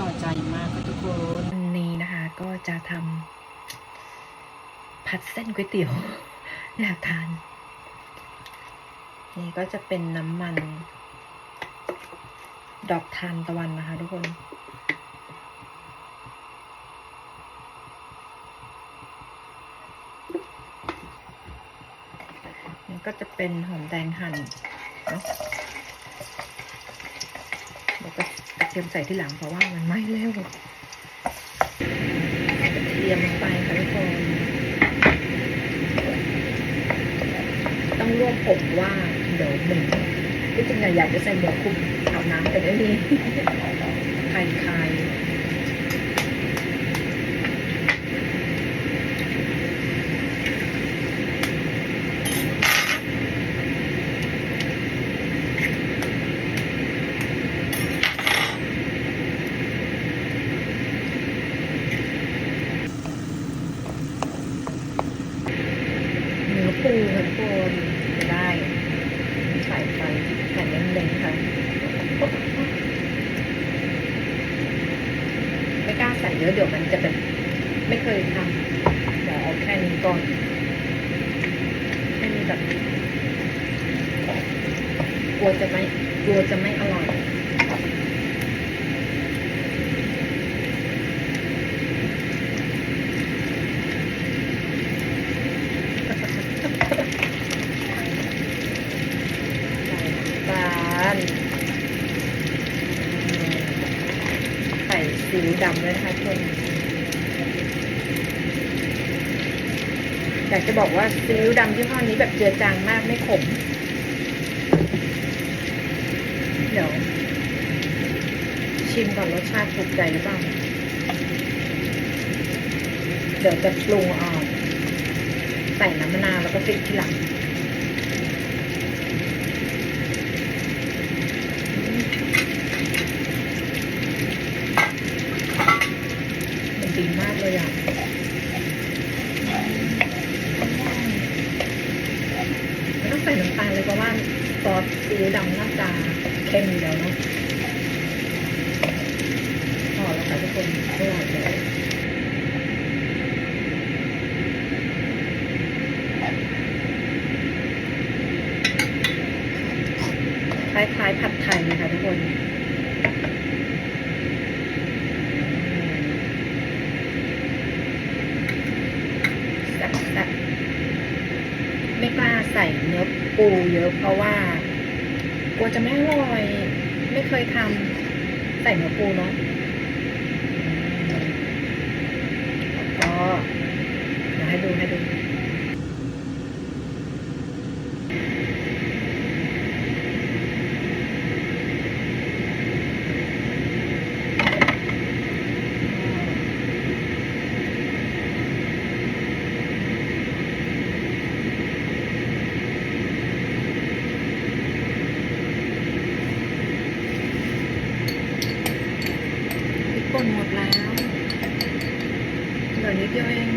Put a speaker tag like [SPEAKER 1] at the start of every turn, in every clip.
[SPEAKER 1] ต่อใจมากค่ะทุกคน
[SPEAKER 2] วันนี้นะคะก็จะทำผัดเส้นก๋วยเตี๋ยวอยากทาน นี่ก็จะเป็นน้ำมัน ดอกทานตะวันนะคะทุกคนนี่ก็จะเป็นหอมแดงหั่นนะแล้วก็ เทียมใส่ที่หลังเพราะว่ามันไหม้แล้วกระเทียมลงไปค่ะทุกคนต้องรวบผมว่าเดี๋ยวหนึ่งที่จริงอะอยากจะใส่หมวกคลุมเอาน้ำแต่ไม่มีคลาย คือปูทุกคนได้ใส่ไปแผ่นเล็กๆค่ะไม่กล้าใส่เยอะเดี๋ยวมันจะแบบไม่เคยทำเดี๋ยวเอาแค่นี้ก่อนให้มันแบบกลัวจะไม่กลัวจะไม่อร่อย ใส่น้ำตาลใสีดำด้วยนะคะทุกคนอยากจะบอกว่าซีอิ๊วดำที่ห้อนี้แบบเจือจางมากไม่ขม เดี๋ยว ชิมก่อนรสชาติถูกใจหรือเปล่า เดี๋ยวจะปรุงเออกใส่น้ำมะนาวแล้วก็พริกทีหลัง มันดีมากเลยอะ ไม่ต้องใเพราะว่าซอสซีอิ๊วดำน่าตาเค็มแล้วเนาะพอแล้วค่ะทุกคนอร่อยเลยคล้ายๆผัดไทยเลยค่ะทุกคน แซ่บๆไม่กล้า ใส่เนื้อปูเยอะเพราะว่ากลัวจะไม่อร่อย ไม่เคยทำใส่เนื้อปูเนาะแล้วก็เดี๋ยวให้ดูให้ดู พริกป่นหมดแล้ว เดเดียวเอง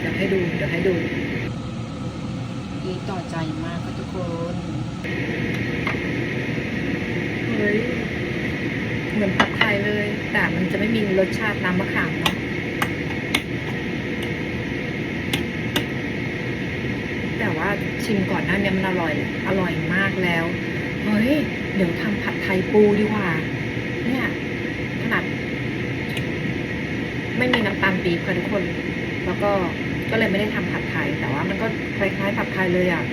[SPEAKER 2] เดี๋ยวให้ดู เดี๋ยวให้ดู
[SPEAKER 1] ดีต่อใจมากค่ะทุกคน
[SPEAKER 2] เฮ้ยเหมือนผัดไทยเลย แต่มันจะไม่มีรสชาติน้ำมะขามเนาะแต่ว่าชิมก่อนหน้านี้มันอร่อย อร่อยมากแล้ว เฮ้ย เดี๋ยวทำผัดไทยปูดีกว่า เนี่ย ขนาด ไม่มีน้ำตาลปี๊บค่ะทุกคน แล้วก็ก็เลยไม่ได้ทำผัดไทย แต่ว่ามันก็คล้ายๆผัดไทยเลยอะ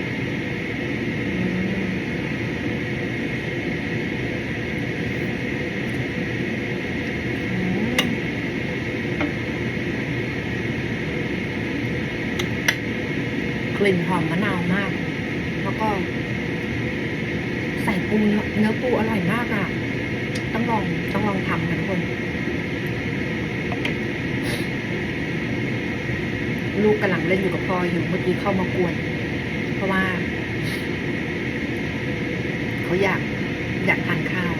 [SPEAKER 2] กลิ่นหอมมะนาวมาก แล้วก็ ใส่ปูเนื้อปูอร่อยมากอะ ต้องลองต้องลองทำนะทุกคน ลูกกำลังเล่นอยู่กับพ่ออยู่เมื่อกี้เข้ามากวน เพราะว่า เขาอยากอยากทานข้าว